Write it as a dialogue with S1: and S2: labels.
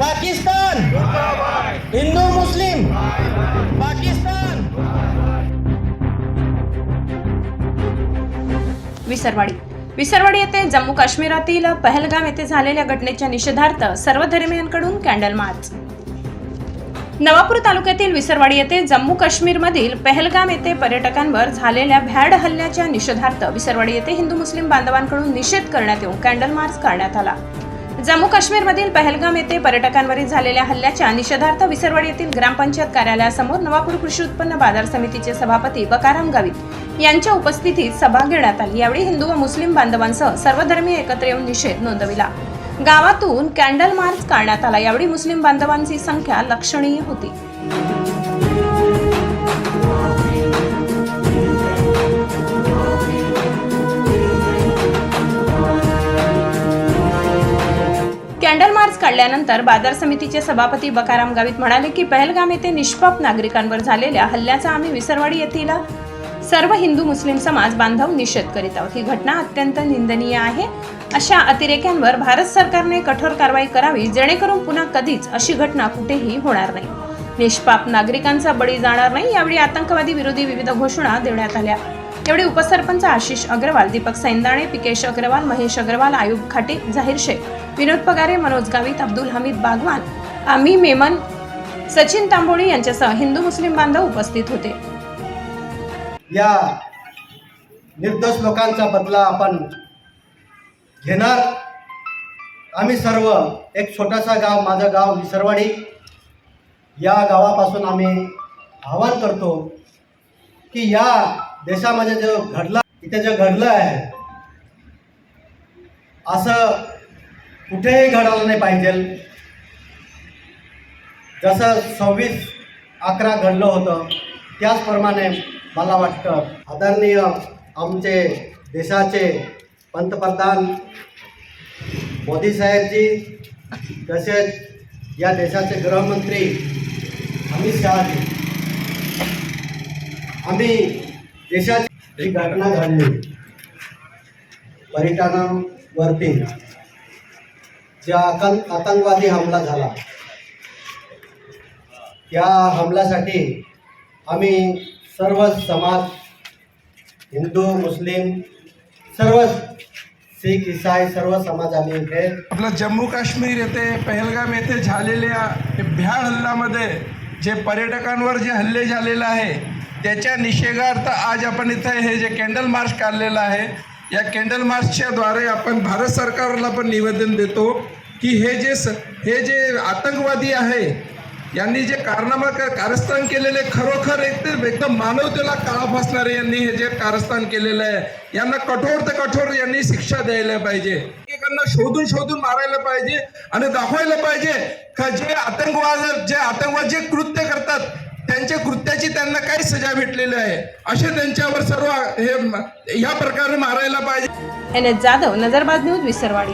S1: पाकिस्तान. हिंदू मुस्लिम. पाकिस्तान.
S2: विसरवाडी. विसरवाडी येथे जम्मू काश्मीरातील पहलगाम येथे झालेल्या घटनेच्या निषेधार्थ सर्व धर्मियांकडून कॅन्डल मार्च. नवापूर तालुक्यातील विसरवाडी येथे जम्मू काश्मीरमधील पहलगाम येथे पर्यटकांवर झालेल्या भ्याड हल्ल्याच्या निषेधार्थ विसरवाडी येथे हिंदू मुस्लिम बांधवांकडून निषेध करण्यात येऊन कॅन्डल मार्च काढण्यात आला. जम्मू काश्मीरमधील पहलगाम येथे पर्यटकांवरील झालेल्या हल्ल्याच्या निषेधार्थ विसरवाडी येथील ग्रामपंचायत कार्यालयासमोर नवापूर कृषी उत्पन्न बाजार समितीचे सभापती बकाराम गावित यांच्या उपस्थितीत सभा घेण्यात आली. यावेळी हिंदू व मुस्लिम बांधवांसह सर्वधर्मीय एकत्र येऊन निषेध नोंदविला. गावातून कॅन्डल मार्च काढण्यात आला. यावेळी मुस्लिम बांधवांची संख्या लक्षणीय होती. काढल्यानंतर बाजार समितीचे सभापती बकाराम गावित म्हणाले की पहलगाम येथे निष्पाप नागरिकांवर झालेल्या हल्ल्याचा आम्ही विसरवाडी येथील सर्व हिंदू मुस्लिम समाज बांधव निषेध करीत आहोत. ही घटना अत्यंत निंदनीय आहे. अशा अतिरेक्यांवर भारत सरकारने कठोर कारवाई करावी जेणेकरून पुन्हा कधीच अशी घटना कुठेही होणार नाही. निष्पाप नागरिकांचा बळी जाणार नाही यावेळी आतंकवादी विरोधी विविध घोषणा देण्यात आल्या. यावेळी उपसरपंच आशिष अग्रवाल दीपक सैंदाणे पिकेश अग्रवाल महेश अग्रवाल आयुब खाटे जाहीर शेख विनोद पगारे मनोज गावित अब्दुल हमीद बागवान आम्ही मेमन सचिन तांबोळी यांच्यासह हिंदू मुस्लिम बांधव उपस्थित होते.
S3: या निर्दोष लोकांचा बदला आपण घेणार. आम्ही सर्व एक छोटासा गाव माझं गाव विसरवाडी या गावापासून आम्ही आवाहन करतो की या देशामध्ये जो घडला इथे जे घडलं आहे असं कुठेही घडायला नाही पाहिजे. जसं सव्वीस अकरा घडलं होतं त्याचप्रमाणे मला वाटतं आदरणीय आमचे देशाचे पंतप्रधान मोदी साहेबजी तसेच या देशाचे गृहमंत्री अमित शहाजी. आम्ही देशाची ही घटना घडली. पर्यटनावरती. ज्या आतंक आतंकवादी हमला झाला. या हमल्यासाठी आम्ही सर्व समाज हिंदू मुस्लिम सर्व शीख ईसाई सर्व समाज आम्ही इथे
S4: आपलं जम्मू काश्मीर येथे पहलगाम येथे झालेल्या भ्याड हल्ल्यामध्ये जे पर्यटकांवर जे हल्ले झालेला आहे त्याच्या निषेधार्थ आज आपण इथं हे जे कॅन्डल मार्च काढलेलं आहे या कॅन्डल मार्चच्या द्वारे आपण भारत सरकारला पण निवेदन देतो की हे जे स हे जे आतंकवादी आहे यांनी जे कारनामा क- कारस्थान केलेले खरोखर एक तर एकदम मानवतेला काळा फासणारे यांनी हे जे कारस्थान केलेलं आहे यांना कठोर ते कठोर यांनी शिक्षा द्यायला पाहिजे. एकेकांना शोधून शोधून मारायला पाहिजे आणि दाखवायला पाहिजे का जे आतंकवाद जे आतंकवाद जे कृत्य करतात त्यांच्या कृत्याची त्यांना काय सजा भेटलेली आहे? असे त्यांच्यावर सर्व हे ह्या प्रकारे मारायला पाहिजे.
S2: N S Jadhav Nazarbaz news Visarwadi.